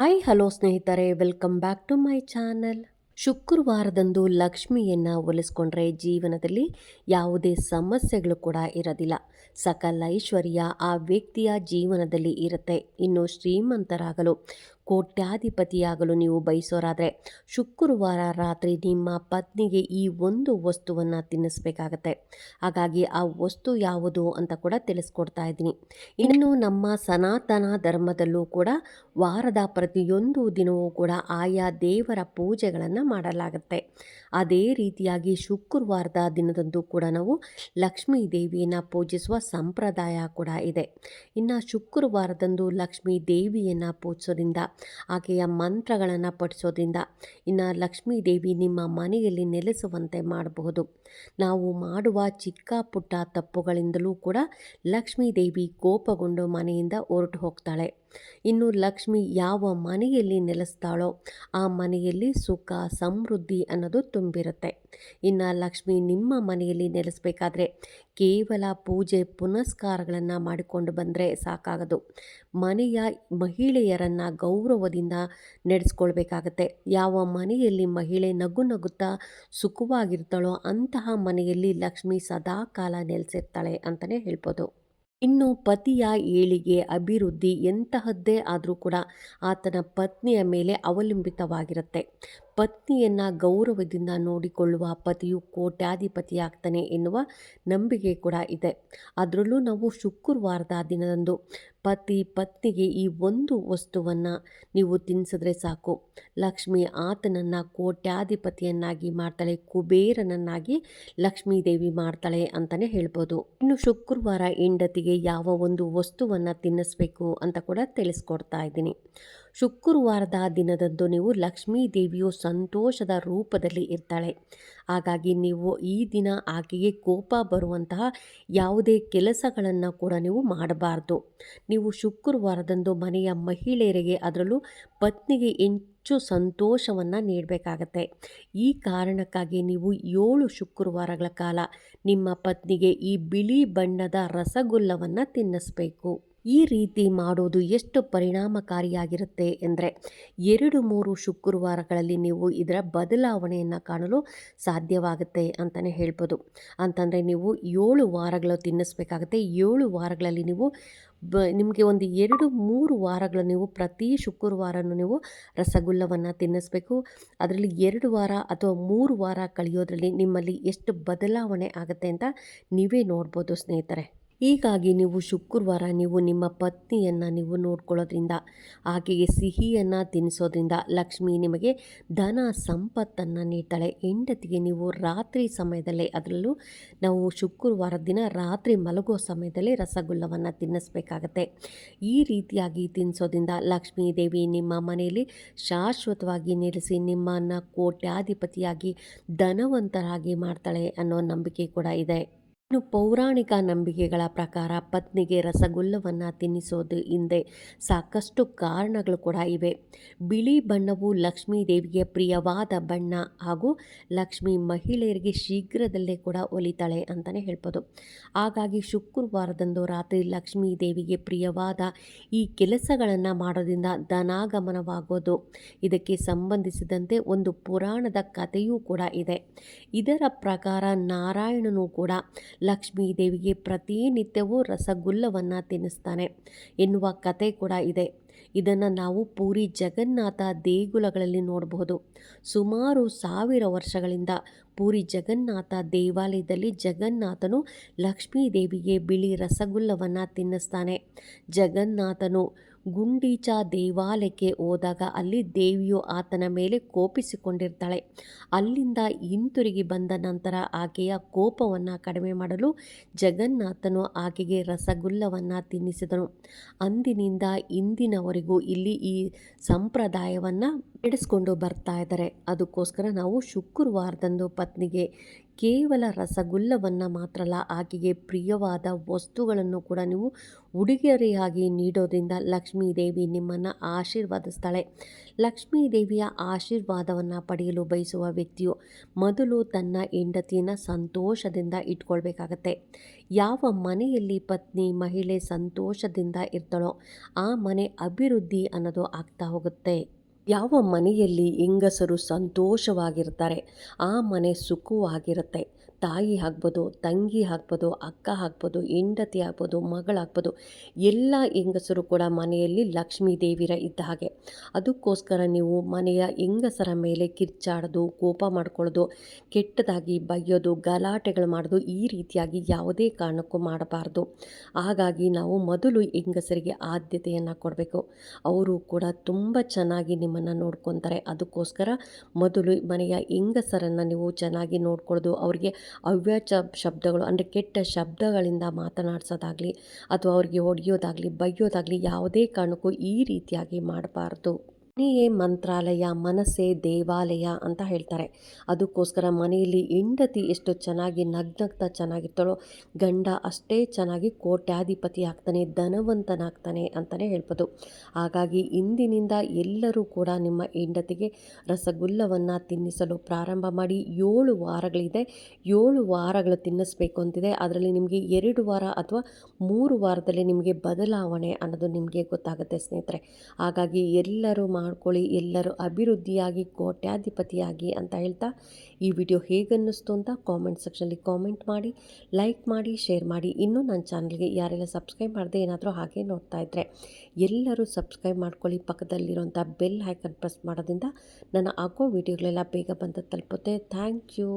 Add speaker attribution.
Speaker 1: Hi hello ಸ್ನೇಹಿತರೆ welcome back to my channel ಶುಕ್ರವಾರದಂದು ಲಕ್ಷ್ಮಿಯನ್ನು ಒಲಿಸ್ಕೊಂಡ್ರೆ ಜೀವನದಲ್ಲಿ ಯಾವುದೇ ಸಮಸ್ಯೆಗಳು ಕೂಡ ಇರೋದಿಲ್ಲ. ಸಕಲ ಐಶ್ವರ್ಯ ಆ ವ್ಯಕ್ತಿಯ ಜೀವನದಲ್ಲಿ ಇರುತ್ತೆ. ಇನ್ನು ಶ್ರೀಮಂತರಾಗಲು ಕೋಟ್ಯಾಧಿಪತಿಯಾಗಲು ನೀವು ಬಯಸೋರಾದರೆ ಶುಕ್ರವಾರ ರಾತ್ರಿ ನಿಮ್ಮ ಪತ್ನಿಗೆ ಈ ಒಂದು ವಸ್ತುವನ್ನು ತಿನ್ನಿಸ್ಬೇಕಾಗತ್ತೆ. ಹಾಗಾಗಿ ಆ ವಸ್ತು ಯಾವುದು ಅಂತ ಕೂಡ ತಿಳಿಸ್ಕೊಡ್ತಾ ಇದ್ದೀನಿ. ಇನ್ನು ನಮ್ಮ ಸನಾತನ ಧರ್ಮದಲ್ಲೂ ಕೂಡ ವಾರದ ಪ್ರತಿಯೊಂದು ದಿನವೂ ಕೂಡ ಆಯಾ ದೇವರ ಪೂಜೆಗಳನ್ನು ಮಾಡಲಾಗುತ್ತೆ. ಅದೇ ರೀತಿಯಾಗಿ ಶುಕ್ರವಾರದ ದಿನದಂದು ಕೂಡ ನಾವು ಲಕ್ಷ್ಮೀ ದೇವಿಯನ್ನು ಪೂಜಿಸುವ ಸಂಪ್ರದಾಯ ಕೂಡ ಇದೆ. ಇನ್ನು ಶುಕ್ರವಾರದಂದು ಲಕ್ಷ್ಮೀ ದೇವಿಯನ್ನು ಪೂಜಿಸೋದ್ರಿಂದ ಆಕೆಯ ಮಂತ್ರಗಳನ್ನು ಪಠಿಸೋದ್ರಿಂದ ಇನ್ನು ಲಕ್ಷ್ಮೀ ದೇವಿ ನಿಮ್ಮ ಮನೆಯಲ್ಲಿ ನೆಲೆಸುವಂತೆ ಮಾಡಬಹುದು. ನಾವು ಮಾಡುವ ಚಿಕ್ಕ ಪುಟ್ಟ ತಪ್ಪುಗಳಿಂದಲೂ ಕೂಡ ಲಕ್ಷ್ಮೀ ದೇವಿ ಕೋಪಗೊಂಡು ಮನೆಯಿಂದ ಹೊರಟು ಹೋಗ್ತಾಳೆ. ಇನ್ನು ಲಕ್ಷ್ಮಿ ಯಾವ ಮನೆಯಲ್ಲಿ ನೆಲೆಸ್ತಾಳೋ ಆ ಮನೆಯಲ್ಲಿ ಸುಖ, ಸಮೃದ್ಧಿ ಅನ್ನೋದು ತುಂಬಿರುತ್ತೆ. ಇನ್ನು ಲಕ್ಷ್ಮಿ ನಿಮ್ಮ ಮನೆಯಲ್ಲಿ ನೆಲೆಸಬೇಕಾದ್ರೆ ಕೇವಲ ಪೂಜೆ ಪುನಸ್ಕಾರಗಳನ್ನು ಮಾಡಿಕೊಂಡು ಬಂದರೆ ಸಾಕಾಗದು. ಮನೆಯ ಮಹಿಳೆಯರನ್ನು ಗೌರವದಿಂದ ನಡೆಸ್ಕೊಳ್ಬೇಕಾಗತ್ತೆ. ಯಾವ ಮನೆಯಲ್ಲಿ ಮಹಿಳೆ ನಗು ನಗುತ್ತಾ ಸುಖವಾಗಿರ್ತಾಳೋ ಅಂತಹ ಮನೆಯಲ್ಲಿ ಲಕ್ಷ್ಮಿ ಸದಾಕಾಲ ನೆಲೆಸಿರ್ತಾಳೆ ಅಂತಲೇ ಹೇಳ್ಬೋದು. ಇನ್ನು ಪತಿಯ ಏಳಿಗೆ ಅಭಿವೃದ್ಧಿ ಎಂತಹದ್ದೇ ಆದರೂ ಕೂಡ ಆತನ ಪತ್ನಿಯ ಮೇಲೆ ಅವಲಂಬಿತವಾಗಿರುತ್ತೆ. ಪತ್ನಿಯನ್ನು ಗೌರವದಿಂದ ನೋಡಿಕೊಳ್ಳುವ ಪತಿಯು ಕೋಟ್ಯಾಧಿಪತಿಯಾಗ್ತಾನೆ ಎನ್ನುವ ನಂಬಿಕೆ ಕೂಡ ಇದೆ. ಅದರಲ್ಲೂ ನಾವು ಶುಕ್ರವಾರದ ದಿನದಂದು ಪತಿ ಪತ್ನಿಗೆ ಈ ಒಂದು ವಸ್ತುವನ್ನು ನೀವು ತಿನ್ನಿಸಿದ್ರೆ ಸಾಕು. ಲಕ್ಷ್ಮಿ ಆತನನ್ನು ಕೋಟ್ಯಾಧಿಪತಿಯನ್ನಾಗಿ ಮಾಡ್ತಾಳೆ, ಕುಬೇರನನ್ನಾಗಿ ಲಕ್ಷ್ಮೀ ದೇವಿ ಮಾಡ್ತಾಳೆ ಅಂತಲೇ ಹೇಳ್ಬೋದು. ಇನ್ನು ಶುಕ್ರವಾರ ಹೆಂಡತಿಗೆ ಯಾವ ಒಂದು ವಸ್ತುವನ್ನು ತಿನ್ನಿಸ್ಬೇಕು ಅಂತ ಕೂಡ ತಿಳಿಸ್ಕೊಡ್ತಾ ಇದ್ದೀನಿ. ಶುಕ್ರವಾರದ ದಿನದಂದು ನೀವು ಲಕ್ಷ್ಮೀ ದೇವಿಯು ಸಂತೋಷದ ರೂಪದಲ್ಲಿ ಇರ್ತಾಳೆ. ಹಾಗಾಗಿ ನೀವು ಈ ದಿನ ಆಕೆಗೆ ಕೋಪ ಬರುವಂತಹ ಯಾವುದೇ ಕೆಲಸಗಳನ್ನು ಕೂಡ ನೀವು ಮಾಡಬಾರ್ದು. ನೀವು ಶುಕ್ರವಾರದಂದು ಮನೆಯ ಮಹಿಳೆಯರಿಗೆ ಅದರಲ್ಲೂ ಪತ್ನಿಗೆ ಹೆಚ್ಚು ಸಂತೋಷವನ್ನು ನೀಡಬೇಕಾಗತ್ತೆ. ಈ ಕಾರಣಕ್ಕಾಗಿ ನೀವು ಏಳು ಶುಕ್ರವಾರಗಳ ಕಾಲ ನಿಮ್ಮ ಪತ್ನಿಗೆ ಈ ಬಿಳಿ ಬಣ್ಣದ ರಸಗುಲ್ಲವನ್ನು ತಿನ್ನಿಸ್ಬೇಕು. ಈ ರೀತಿ ಮಾಡೋದು ಎಷ್ಟು ಪರಿಣಾಮಕಾರಿಯಾಗಿರುತ್ತೆ ಎಂದರೆ ಎರಡು ಮೂರು ಶುಕ್ರವಾರಗಳಲ್ಲಿ ನೀವು ಇದರ ಬದಲಾವಣೆಯನ್ನು ಕಾಣಲು ಸಾಧ್ಯವಾಗುತ್ತೆ ಅಂತಲೇ ಹೇಳ್ಬೋದು. ಅಂತಂದರೆ ನೀವು ಏಳು ವಾರಗಳು ತಿನ್ನಿಸ್ಬೇಕಾಗುತ್ತೆ. ಏಳು ವಾರಗಳಲ್ಲಿ ನೀವು ಬ, ನಿಮಗೆ ಒಂದು ಎರಡು ಮೂರು ವಾರಗಳು ನೀವು ಪ್ರತಿ ಶುಕ್ರವಾರನೂ ನೀವು ರಸಗುಲ್ಲವನ್ನು ತಿನ್ನಿಸ್ಬೇಕು. ಅದರಲ್ಲಿ ಎರಡು ವಾರ ಅಥವಾ ಮೂರು ವಾರ ಕಳೆಯೋದ್ರಲ್ಲಿ ನಿಮ್ಮಲ್ಲಿ ಎಷ್ಟು ಬದಲಾವಣೆ ಆಗುತ್ತೆ ಅಂತ ನೀವೇ ನೋಡ್ಬೋದು ಸ್ನೇಹಿತರೆ. ಹೀಗಾಗಿ ನೀವು ಶುಕ್ರವಾರ ನೀವು ನಿಮ್ಮ ಪತ್ನಿಯನ್ನು ನೀವು ನೋಡ್ಕೊಳ್ಳೋದ್ರಿಂದ, ಆಕೆಗೆ ಸಿಹಿಯನ್ನು ತಿನ್ನಿಸೋದ್ರಿಂದ ಲಕ್ಷ್ಮಿ ನಿಮಗೆ ಧನ ಸಂಪತ್ತನ್ನು ನೀಡ್ತಾಳೆ. ಹೆಂಡತಿಗೆ ನೀವು ರಾತ್ರಿ ಸಮಯದಲ್ಲೇ, ಅದರಲ್ಲೂ ನಾವು ಶುಕ್ರವಾರ ದಿನ ರಾತ್ರಿ ಮಲಗೋ ಸಮಯದಲ್ಲಿ ರಸಗುಲ್ಲವನ್ನು ತಿನ್ನಿಸ್ಬೇಕಾಗತ್ತೆ. ಈ ರೀತಿಯಾಗಿ ತಿನ್ನಿಸೋದ್ರಿಂದ ಲಕ್ಷ್ಮೀ ದೇವಿ ನಿಮ್ಮ ಮನೆಯಲ್ಲಿ ಶಾಶ್ವತವಾಗಿ ನೆಲೆಸಿ ನಿಮ್ಮನ್ನು ಕೋಟ್ಯಾಧಿಪತಿಯಾಗಿ ಧನವಂತರಾಗಿ ಮಾಡ್ತಾಳೆ ಅನ್ನೋ ನಂಬಿಕೆ ಕೂಡ ಇದೆ. ಇನ್ನು ಪೌರಾಣಿಕ ನಂಬಿಕೆಗಳ ಪ್ರಕಾರ ಪತ್ನಿಗೆ ರಸಗುಲ್ಲವನ್ನು ತಿನ್ನಿಸೋದು ಹಿಂದೆ ಸಾಕಷ್ಟು ಕಾರಣಗಳು ಕೂಡ ಇವೆ. ಬಿಳಿ ಬಣ್ಣವು ಲಕ್ಷ್ಮೀ ದೇವಿಗೆ ಪ್ರಿಯವಾದ ಬಣ್ಣ ಹಾಗೂ ಲಕ್ಷ್ಮಿ ಮಹಿಳೆಯರಿಗೆ ಶೀಘ್ರದಲ್ಲೇ ಕೂಡ ಒಲಿತಾಳೆ ಅಂತಲೇ ಹೇಳ್ಬೋದು. ಹಾಗಾಗಿ ಶುಕ್ರವಾರದಂದು ರಾತ್ರಿ ಲಕ್ಷ್ಮೀ ದೇವಿಗೆ ಪ್ರಿಯವಾದ ಈ ಕೆಲಸಗಳನ್ನು ಮಾಡೋದ್ರಿಂದ ಧನಾಗಮನವಾಗೋದು. ಇದಕ್ಕೆ ಸಂಬಂಧಿಸಿದಂತೆ ಒಂದು ಪುರಾಣದ ಕಥೆಯೂ ಕೂಡ ಇದೆ. ಇದರ ಪ್ರಕಾರ ನಾರಾಯಣನು ಕೂಡ ಲಕ್ಷ್ಮೀ ದೇವಿಗೆ ಪ್ರತಿನಿತ್ಯವೂ ರಸಗುಲ್ಲವನ್ನು ತಿನ್ನಿಸ್ತಾನೆ. ಎನ್ನುವ ಕತೆ ಕೂಡ ಇದೆ. ಇದನ್ನು ನಾವು ಪೂರಿ ಜಗನ್ನಾಥ ದೇಗುಲಗಳಲ್ಲಿ ನೋಡಬಹುದು. ಸುಮಾರು ಸಾವಿರ ವರ್ಷಗಳಿಂದ ಪೂರಿ ಜಗನ್ನಾಥ ದೇವಾಲಯದಲ್ಲಿ ಜಗನ್ನಾಥನು ಲಕ್ಷ್ಮೀ ದೇವಿಗೆ ಬಿಳಿ ರಸಗುಲ್ಲವನ್ನು ತಿನ್ನಿಸ್ತಾನೆ. ಜಗನ್ನಾಥನು ಗುಂಡೀಚ ದೇವಾಲಯಕ್ಕೆ ಹೋದಾಗ ಅಲ್ಲಿ ದೇವಿಯು ಆತನ ಮೇಲೆ ಕೋಪಿಸಿಕೊಂಡಿರ್ತಾಳೆ. ಅಲ್ಲಿಂದ ಹಿಂತಿರುಗಿ ಬಂದ ನಂತರ ಆಕೆಯ ಕೋಪವನ್ನು ಕಡಿಮೆ ಮಾಡಲು ಜಗನ್ನಾಥನು ಆಕೆಗೆ ರಸಗುಲ್ಲವನ್ನು ತಿನ್ನಿಸಿದನು. ಅಂದಿನಿಂದ ಇಂದಿನವರೆಗೂ ಇಲ್ಲಿ ಈ ಸಂಪ್ರದಾಯವನ್ನು ನಡೆಸ್ಕೊಂಡು ಬರ್ತಾ ಇದ್ದಾರೆ. ಅದಕ್ಕೋಸ್ಕರ ನಾವು ಶುಕ್ರವಾರದಂದು ಪತ್ನಿಗೆ ಕೇವಲ ರಸಗುಲ್ಲವನ್ನು ಮಾತ್ರ ಅಲ್ಲ ಆಕೆಗೆ ಪ್ರಿಯವಾದ ವಸ್ತುಗಳನ್ನು ಕೂಡ ನೀವು ಉಡುಗೊರೆಯಾಗಿ ನೀಡೋದ್ರಿಂದ ಲಕ್ಷ್ಮೀ ದೇವಿ ನಿಮ್ಮನ್ನು ಆಶೀರ್ವಾದಿಸ್ತಾಳೆ. ಲಕ್ಷ್ಮೀ ದೇವಿಯ ಆಶೀರ್ವಾದವನ್ನು ಪಡೆಯಲು ಬಯಸುವ ವ್ಯಕ್ತಿಯು ಮೊದಲು ತನ್ನ ಹೆಂಡತಿಯನ್ನು ಸಂತೋಷದಿಂದ ಇಟ್ಕೊಳ್ಬೇಕಾಗತ್ತೆ. ಯಾವ ಮನೆಯಲ್ಲಿ ಪತ್ನಿ, ಮಹಿಳೆ ಸಂತೋಷದಿಂದ ಇರ್ತಾಳೋ, ಆ ಮನೆ ಅಭಿವೃದ್ಧಿ ಅನ್ನೋದು ಆಗ್ತಾ ಹೋಗುತ್ತೆ. ಯಾವ ಮನೆಯಲ್ಲಿ ಹೆಂಗಸರು ಸಂತೋಷವಾಗಿರ್ತಾರೆ ಆ ಮನೆ ಸುಖವಾಗಿರುತ್ತೆ. ತಾಯಿ ಆಗ್ಬೋದು, ತಂಗಿ ಆಗ್ಬೋದು, ಅಕ್ಕ ಆಗ್ಬೋದು, ಹೆಂಡತಿ ಆಗ್ಬೋದು ಮಗಳಾಗ್ಬೋದು ಎಲ್ಲ ಹೆಂಗಸರು ಕೂಡ ಮನೆಯಲ್ಲಿ ಲಕ್ಷ್ಮೀ ದೇವಿರ ಇದ್ದ ಹಾಗೆ. ಅದಕ್ಕೋಸ್ಕರ ನೀವು ಮನೆಯ ಹೆಂಗಸರ ಮೇಲೆ ಕಿರ್ಚಾಡೋದು, ಕೋಪ ಮಾಡ್ಕೊಳ್ಳೋದು, ಕೆಟ್ಟದಾಗಿ ಬೈಯೋದು, ಗಲಾಟೆಗಳು ಮಾಡೋದು ಈ ರೀತಿಯಾಗಿ ಯಾವುದೇ ಕಾರಣಕ್ಕೂ ಮಾಡಬಾರ್ದು. ಹಾಗಾಗಿ ನಾವು ಮೊದಲು ಹೆಂಗಸರಿಗೆ ಆದ್ಯತೆಯನ್ನು ಕೊಡಬೇಕು. ಅವರು ಕೂಡ ತುಂಬ ಚೆನ್ನಾಗಿ ನಿಮ್ಮನ್ನು ನೋಡ್ಕೊತಾರೆ. ಅದಕ್ಕೋಸ್ಕರ ಮೊದಲು ಮನೆಯ ಹೆಂಗಸರನ್ನು ನೀವು ಚೆನ್ನಾಗಿ ನೋಡ್ಕೊಳ್ಳೋದು, ಅವರಿಗೆ ಅವ್ಯಾಚ ಶಬ್ದಗಳು, ಅಂದರೆ ಕೆಟ್ಟ ಶಬ್ದಗಳಿಂದ ಮಾತನಾಡಿಸೋದಾಗಲಿ ಅಥವಾ ಅವ್ರಿಗೆ ಹೊಡೆಯೋದಾಗಲಿ ಬೈಯೋದಾಗಲಿ ಯಾವುದೇ ಕಾರಣಕ್ಕೂ ಈ ರೀತಿಯಾಗಿ ಮಾಡಬಾರ್ದು. ಮನೆಯೇ ಮಂತ್ರಾಲಯ, ಮನಸ್ಸೇ ದೇವಾಲಯ ಅಂತ ಹೇಳ್ತಾರೆ. ಅದಕ್ಕೋಸ್ಕರ ಮನೆಯಲ್ಲಿ ಹೆಂಡತಿ ಎಷ್ಟು ಚೆನ್ನಾಗಿ ನಗ್ನಗ್ತಾ ಚೆನ್ನಾಗಿರ್ತಾಳೋ, ಗಂಡ ಅಷ್ಟೇ ಚೆನ್ನಾಗಿ ಕೋಟ್ಯಾಧಿಪತಿ ಆಗ್ತಾನೆ, ಧನವಂತನಾಗ್ತಾನೆ ಅಂತಲೇ ಹೇಳ್ಬೋದು. ಹಾಗಾಗಿ ಇಂದಿನಿಂದ ಎಲ್ಲರೂ ಕೂಡ ನಿಮ್ಮ ಹೆಂಡತಿಗೆ ರಸಗುಲ್ಲವನ್ನು ತಿನ್ನಿಸಲು ಪ್ರಾರಂಭ ಮಾಡಿ, ಏಳು ವಾರಗಳಿದೆ, ಏಳು ವಾರಗಳು ತಿನ್ನಿಸ್ಬೇಕು ಅಂತಿದೆ. ಅದರಲ್ಲಿ ನಿಮಗೆ ಎರಡು ವಾರ ಅಥವಾ ಮೂರು ವಾರದಲ್ಲಿ ನಿಮಗೆ ಬದಲಾವಣೆ ಅನ್ನೋದು ನಿಮಗೆ ಗೊತ್ತಾಗುತ್ತೆ ಸ್ನೇಹಿತರೆ. ಹಾಗಾಗಿ ಎಲ್ಲರೂ ಮಾಡ್ಕೊಳ್ಳಿ ಎಲ್ಲರೂ ಅಭಿವೃದ್ಧಿಯಾಗಿ, ಕೋಟ್ಯಾಧಿಪತಿಯಾಗಿ ಅಂತ ಹೇಳ್ತಾ ಈ ವಿಡಿಯೋ ಹೇಗನ್ನಿಸ್ತು ಅಂತ ಕಾಮೆಂಟ್ ಸೆಕ್ಷನಲ್ಲಿ ಕಾಮೆಂಟ್ ಮಾಡಿ, ಲೈಕ್ ಮಾಡಿ, ಶೇರ್ ಮಾಡಿ. ಇನ್ನೂ ನನ್ನ ಚಾನಲ್ಗೆ ಯಾರೆಲ್ಲ ಸಬ್ಸ್ಕ್ರೈಬ್ ಮಾಡದೆ ಏನಾದರೂ ಹಾಗೆ ನೋಡ್ತಾ ಇದ್ದರೆ ಎಲ್ಲರೂ ಸಬ್ಸ್ಕ್ರೈಬ್ ಮಾಡ್ಕೊಳ್ಳಿ. ಪಕ್ಕದಲ್ಲಿರುವಂಥ ಬೆಲ್ ಹೈಕನ್ ಪ್ರೆಸ್ ಮಾಡೋದ್ರಿಂದ ನನ್ನ ಹಾಕೋ ವಿಡಿಯೋಗಳೆಲ್ಲ ಬೇಗ ಬಂದ ತಲುಪುತ್ತೆ. Thank you.